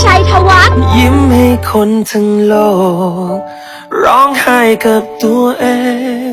ชัยธวัฒน์ยิ้มให้คนทั้งโลก ร้องไห้กับตัวเอง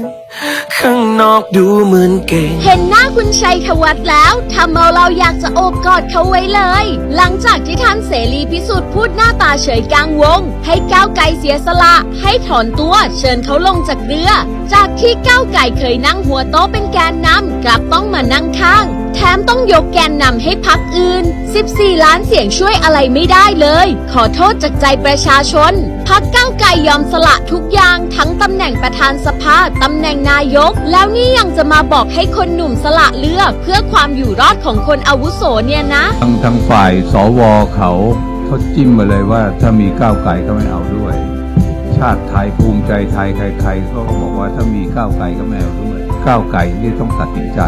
ข้างนอกดูเหมือนเก่ง เห็นหน้าคุณชัยธวัฒน์แล้วทำเอาเราอยากจะโอบกอดเขาไว้เลย หลังจากที่ท่านเสรีพิสุทธิ์พูดหน้าตาเฉยกลางวง ให้ก้าวไกลเสียสละ ให้ถอนตัวเชิญเขาลงจากเรือ จากที่ก้าวไกลเคยนั่งหัวโต๊ะเป็นแกนนำกลับต้องมานั่งข้าง แถมต้องยกแกนนำให้พักอื่น 14 ล้านเสียงช่วยอะไรไม่ได้เลย ขอโทษจากใจประชาชน พักก้าวไกลยอมสละทุกอย่างทั้งตำแหน่งประธานสภาตำแหน่งนายก แล้วนี่ยังจะมาบอกให้คนหนุ่มสละเลือก เพื่อความอยู่รอดของคนอาวุโสเนี่ยนะ ทางทางฝ่ายสวเขาเขาจิ้มมาเลยว่าถ้ามีก้าวไกลก็ไม่เอาด้วย ชาติไทยภูมิใจไทยใครๆก็บอกว่าถ้ามีก้าวไกลก็ไม่เอาด้วย ก้าวไกลนี่ต้องตัดสินใจ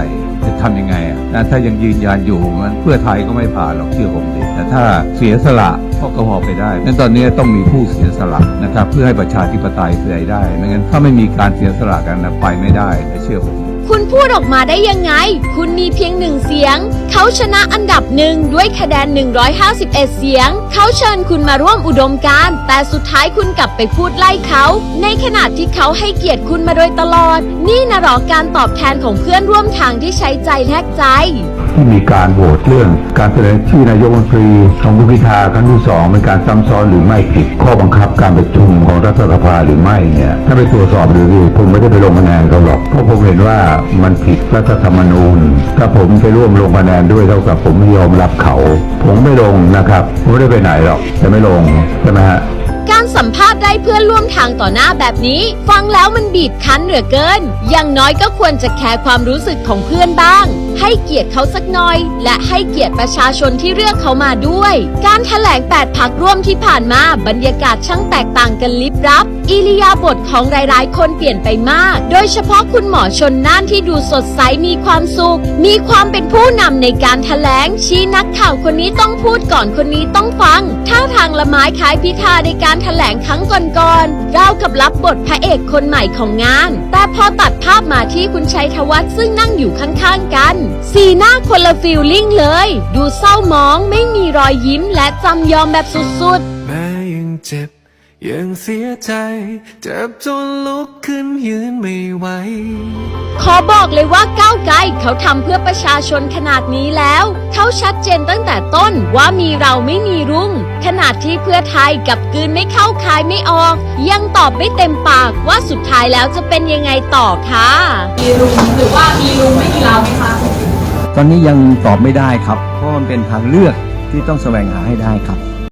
จะทำยังไงอะนะถ้ายังยืนยันอยู่มันเพื่อไทยก็ไม่ผ่านหรอกเชื่อผมดิแต่ถ้าเสียสละก็ก็พอไปได้นั้นตอนนี้ต้องมีผู้เสียสละนะครับเพื่อให้ประชาธิปไตยเกิดได้ไม่งั้นถ้าไม่มีการเสียสละกันนะไปไม่ได้เชื่อผม คุณพูดออกมาได้ยังไง คุณมีเพียงหนึ่งเสียง เขาชนะอันดับหนึ่งด้วยคะแนน 151 เสียง เขาเชิญคุณมาร่วมอุดมการณ์แต่สุดท้ายคุณกลับไปพูดไล่เขา ในขณะที่เขาให้เกียรติคุณมาโดยตลอด นี่นะหรอการตอบแทนของเพื่อนร่วมทางที่ใช้ใจแลกใจที่มีการโหวตเรื่อง การเสนอชื่อนายกรัฐมนตรีของคุณพิธาครั้งที่สองเป็นการซ้ำซ้อนหรือไม่ผิดข้อบังคับการประชุมของรัฐสภาหรือไม่เนี่ยถ้าไปตรวจสอบดูดิผมไม่ได้ไปลงคะแนนเขาหรอกเพราะผมเห็นว่ามันผิดรัฐธรรมนูญ ถ้าผมไปร่วมลงคะแนนด้วยเท่ากับผมไม่ยอมรับเขา ผมไม่ลงนะครับ ผมไม่ได้ไปไหนหรอก แต่ไม่ลงใช่ไหมฮะ สัมภาษณ์ได้เพื่อนร่วมทางต่อหน้าแบบนี้ ฟังแล้วมันบีบคั้นเหลือเกิน อย่างน้อยก็ควรจะแคร์ความรู้สึกของเพื่อนบ้าง ให้เกียรติเขาสักหน่อย และให้เกียรติประชาชนที่เลือกเขามาด้วย การถแถลง 8 พักร่วมที่ผ่านมาบรรยากาศช่างแตกต่างกันลิบลับ อิริยาบถของหลายๆ คนเปลี่ยนไปมาก โดยเฉพาะคุณหมอชนน่านที่ดูสดใสมีความสุข มีความเป็นผู้นำในการถแถลง ชี้นักข่าวคนนี้ต้องพูดก่อนคนนี้ต้องฟังท่าทางละไม้คล้ายพิธาในการถแถลงครั้งก่อนๆเรากับรับบทพระเอกคนใหม่ของงาน แต่พอตัดภาพมาที่คุณชัยธวัฒน์ซึ่งนั่งอยู่ข้างๆกัน สีหน้าคนละฟิลลิ่งเลย ดูเศร้าหมองไม่มีรอยยิ้มและจำยอมแบบสุดๆ แม้ยังเจ็บ ยังเสียใจเจ็บจนลุกขึ้นยืนไม่ไหว ขอบอกเลยว่าก้าวไกลเขาทำเพื่อประชาชนขนาดนี้แล้ว เขาชัดเจนตั้งแต่ต้นว่ามีเราไม่มีรุ่ง ขนาดที่เพื่อไทยกับกลืนไม่เข้าคายไม่ออก ยังตอบไม่เต็มปากว่าสุดท้ายแล้วจะเป็นยังไงต่อค่ะมีลุงหรือว่ามีลุงไม่มีเราไหมคะตอนนี้ยังตอบไม่ได้ครับ เพราะมันเป็นทางเลือกที่ต้องแสวงหาให้ได้ครับ